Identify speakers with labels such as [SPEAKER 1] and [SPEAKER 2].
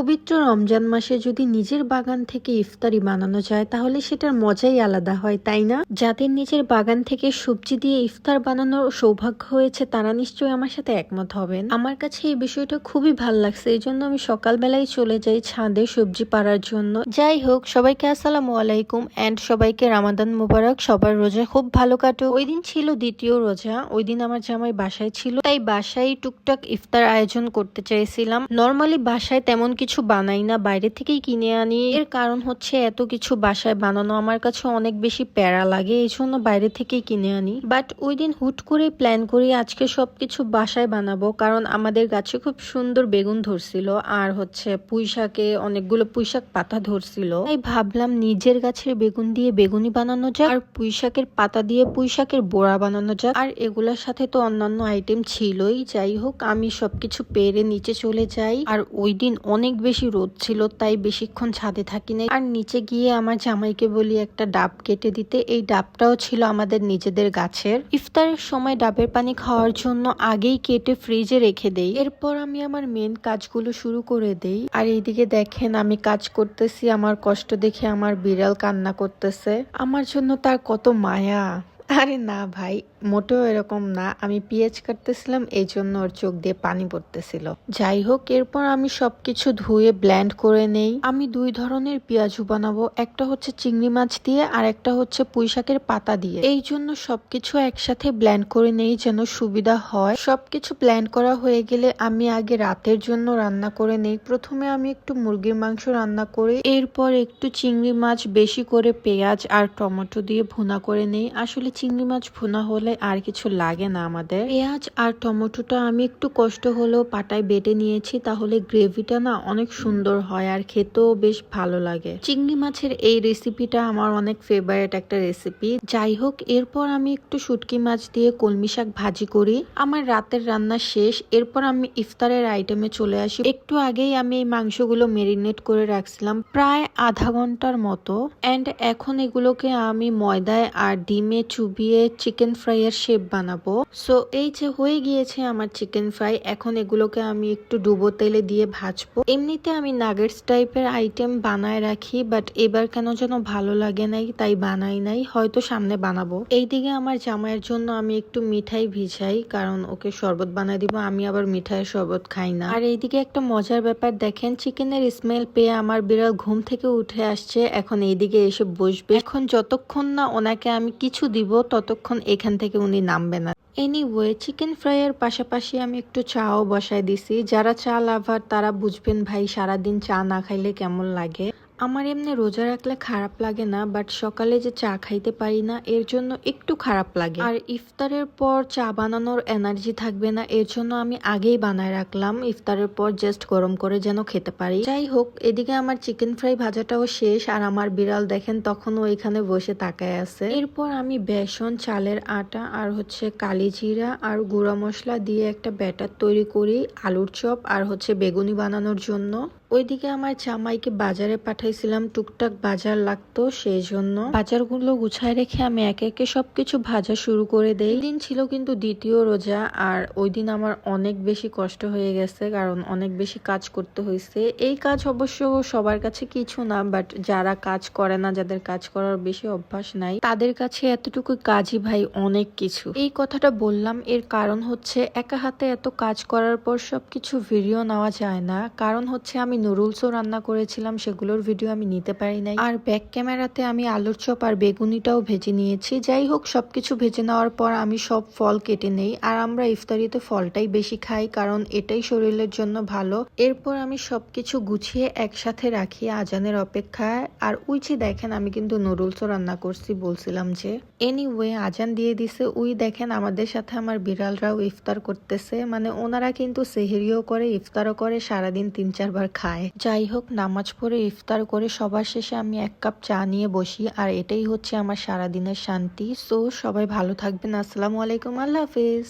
[SPEAKER 1] পবিত্র রমজান মাসে যদি নিজের বাগান থেকে ইফতারি বানানো যায়, তাহলে সেটার মজাই আলাদা হয়, তাই না? যাদের নিজের বাগান থেকে সবজি দিয়ে ইফতার বানানোর সৌভাগ্য হয়েছে, তারা নিশ্চয়ই আমার সাথে একমত হবেন। আমার কাছে এই বিষয়টা খুবই ভালো লাগছে, এই জন্য আমি সকালবেলায় চলে যাই ছাদে সবজি পাড়ার জন্য। যাই হোক, সবাইকে আসসালামু আলাইকুম অ্যান্ড সবাইকে রামাদান মুবারক, সবার রোজা খুব ভালো কাটো ওই দিন ছিল দ্বিতীয় রোজা, ওই দিন আমার জামাই বাসায় ছিল, তাই বাসায় টুকটাক ইফতার আয়োজন করতে চাইছিলাম। নর্মালি বাসায় তেমন কিছু বানাই না, বাইরে থেকেই কিনে আনি। এর কারণ হচ্ছে এত কিছু বাসায় বানানো আমার কাছে অনেক বেশি প্যারা লাগে, এই জন্য বাইরে থেকেই কিনে আনি। বাট ওই দিন হুট করে প্ল্যান করি আজকে সবকিছু বাসায় বানাবো, কারণ আমাদের গাছে খুব সুন্দর বেগুন ধরছিল, আর হচ্ছে পুঁই শাকে অনেকগুলো পুঁই শাক পাতা ধরছিল। তাই ভাবলাম নিজের গাছের বেগুন দিয়ে বেগুনি বানানো যাক, আর পুঁই শাকের পাতা দিয়ে পুঁই শাকের বোড়া বানানো যাক। আর এগুলোর সাথে তো অন্যান্য আইটেম ছিলই, যাই হোক, আমি সবকিছু পেরে নিচে চলে যাই। আর ওই দিন অনেক বেশি রোদ ছিল, তাই বেশিক্ষণ ছাদে থাকি নাই আর নিচে গিয়ে আমার জামাইকে বলি একটা ডাব কেটে দিতে। এই ডাবটাও ছিল আমাদের নিজেদের গাছের। ইফতারের সময় ডাবের পানি খাওয়ার জন্য আগেই কেটে ফ্রিজে রেখে দেই। এরপর আমি আমার মেন কাজগুলো শুরু করে দেই। আর এইদিকে দেখেন, আমি কাজ করতেছি, আমার কষ্ট দেখে আমার বিড়াল কান্না করতেছে। আমার জন্য তার কত মায়া। আরে না ভাই, মোটেও এরকম না। আমি পেঁয়াজ কাটতেছিলাম, এই জন্য ওর চোখ দিয়ে পানি পড়তেছিল। যাই হোক, এরপর আমি সবকিছু ধুয়ে ব্ল্যান্ড করে নেই। আমি দুই ধরনের পেঁয়াজু বানাবো, একটা হচ্ছে চিংড়ি মাছ দিয়ে আর একটা হচ্ছে পুঁইশাকের পাতা দিয়ে। এই জন্য সবকিছু একসাথে ব্ল্যান্ড করে নেই যেন সুবিধা হয়। সবকিছু ব্ল্যান্ড করা হয়ে গেলে আমি আগে রাতের জন্য রান্না করে নেই। প্রথমে আমি একটু মুরগির মাংস রান্না করে। এরপর একটু চিংড়ি মাছ, বেশি করে পেঁয়াজ আর টমেটো দিয়ে ভুনা করে নেই। আসলে চিংড়ি মাছ ভুনা হলে আর কিছু লাগে না আমাদের। পেঁয়াজ আর টমেটোটা আমি একটু কষ্ট হলেও পাটায় বেটে নিয়েছি, তাহলে গ্রেভিটা না অনেক সুন্দর হয় আর খেতেও বেশ ভালো লাগে। চিংড়ি মাছের এই রেসিপিটা আমার অনেক ফেভারেট একটা রেসিপি যাই হোক, এরপর আমি একটু শুটকি মাছ দিয়ে কলমি শাক ভাজি করি। আমার রাতের রান্না শেষ, এরপর আমি ইফতারের আইটেমে চলে আসি। একটু আগেই আমি এই মাংসগুলো মেরিনেট করে রাখছিলাম প্রায় আধা ঘণ্টার মতো। অ্যান্ড এখন এগুলোকে আমি ময়দায় আর ডিমে চুবিয়ে চিকেন ফ্রাইয়ের শেপ বানাবো। সো এই যে হয়ে গিয়েছে আমার চিকেন ফ্রাই এখন এগুলোকে আমি একটু ডুবো তেলে দিয়ে ভাজবো। এমনিতে আমি নাগেটস টাইপের আইটেম বানায় রাখি বাট এবার কেন যেন ভালো লাগে নাই, তাই বানাই নাই, হয়তো সামনে বানাবো। এইদিকে আমার জামাইয়ের জন্য আমি একটু মিঠাই ভিজাই, কারণ ওকে শরবত বানাই দিব, আমি আবার মিঠাইয়ের শরবত খাই না। আর এইদিকে একটা মজার ব্যাপার, দেখেন চিকেনের স্মেল পেয়ে আমার বিড়াল ঘুম থেকে উঠে আসছে, এখন এইদিকে এসে বসবে। এখন যতক্ষণ না ওনাকে আমি কিছু দিব ততক্ষণ এখান থেকে উনি নামবে না এনিওয়ে চিকেন ফ্রাইয়ের পাশাপাশি আমি একটু চাও বসায় দিছি। যারা চা লাভার, তারা বুঝবেন ভাই, সারাদিন চা না খাইলে কেমন লাগে? আমার এমনি রোজা রাখলে খারাপ লাগে না বাট সকালে যে চা খাইতে পারি না, এর জন্য একটু খারাপ লাগে। আর ইফতারের পর চা বানানোর এনার্জি থাকবে না, এর জন্য আমি আগেই বানায় রাখলাম। ইফতারের পর জাস্ট গরম করে যেন খেতে পারি। যাই হোক, এদিকে আমার চিকেন ফ্রাই ভাজাটাও শেষ, আর আমার বিড়াল দেখেন তখনও এখানে বসে তাকায় আছে। এরপর আমি বেসন, চালের আটা, আর হচ্ছে কালি জিরা, আর গুঁড়া মশলা দিয়ে একটা ব্যাটার তৈরি করি, আলুর চপ, আর হচ্ছে বেগুনি বানানোর জন্য। ওইদিকে আমার জামাইকে বাজারে পাঠাইছিলাম টুকটাক বাজার লাগতো সেই জন্য বাজারগুলো গুছায় রেখে আমি একে একে সবকিছু ভাজা শুরু করে দেই। দিন ছিল কিন্তু দ্বিতীয় রোজা, আর ওই দিন আমার অনেক বেশি কষ্ট হয়ে গেছে, কারণ অনেক বেশি কাজ করতে হয়েছে। এই কাজ অবশ্য সবার কাছে কিছু না বাট যারা কাজ করে না, যাদের কাজ করার বেশি অভ্যাস নাই, তাদের কাছে এতটুকু কাজই ভাই অনেক কিছু। এই কথাটা বললাম, এর কারণ হচ্ছে একা হাতে এত কাজ করার পর সবকিছু ভিডিও নেওয়া যায় না। কারণ হচ্ছে আমি নুডলসও রান্না করেছিলাম, সেগুলোর ভিডিও আমি নিতে পারি নাই। আর ব্যাক ক্যামেরাতে আমি আলুর চপ আর বেগুনিটাও ভেজে নিয়েছি। যাই হোক, সবকিছু ভেজে নেওয়ার পর আমি সব ফল কেটে নেই। আর আমরা ইফতারিতে ফলটাই বেশি খাই, কারণ এটাই শরীরের জন্য ভালো। এরপর আমি সবকিছু গুছিয়ে একসাথে রাখি আজানের অপেক্ষায়। আর উই যে দেখেন, আমি কিন্তু নুডলসও রান্না করছি বলছিলাম যে। এনিওয়ে আজান দিয়ে দিছে। উই দেখেন, আমাদের সাথে আমার বিড়ালরাও ইফতার করতেছে। মানে ওনারা কিন্তু সেহেরিও করে, ইফতারও করে, সারাদিন তিন চারবার খায়। যাই হোক, নামাজ পড়ে ইফতার করে সবার শেষে আমি এক কাপ চা নিয়ে বসি, আর এটাই হচ্ছে আমার সারাদিনের শান্তি। সো সবাই ভালো থাকবেন। আসসালামু আলাইকুম। আল্লাহ হাফিজ।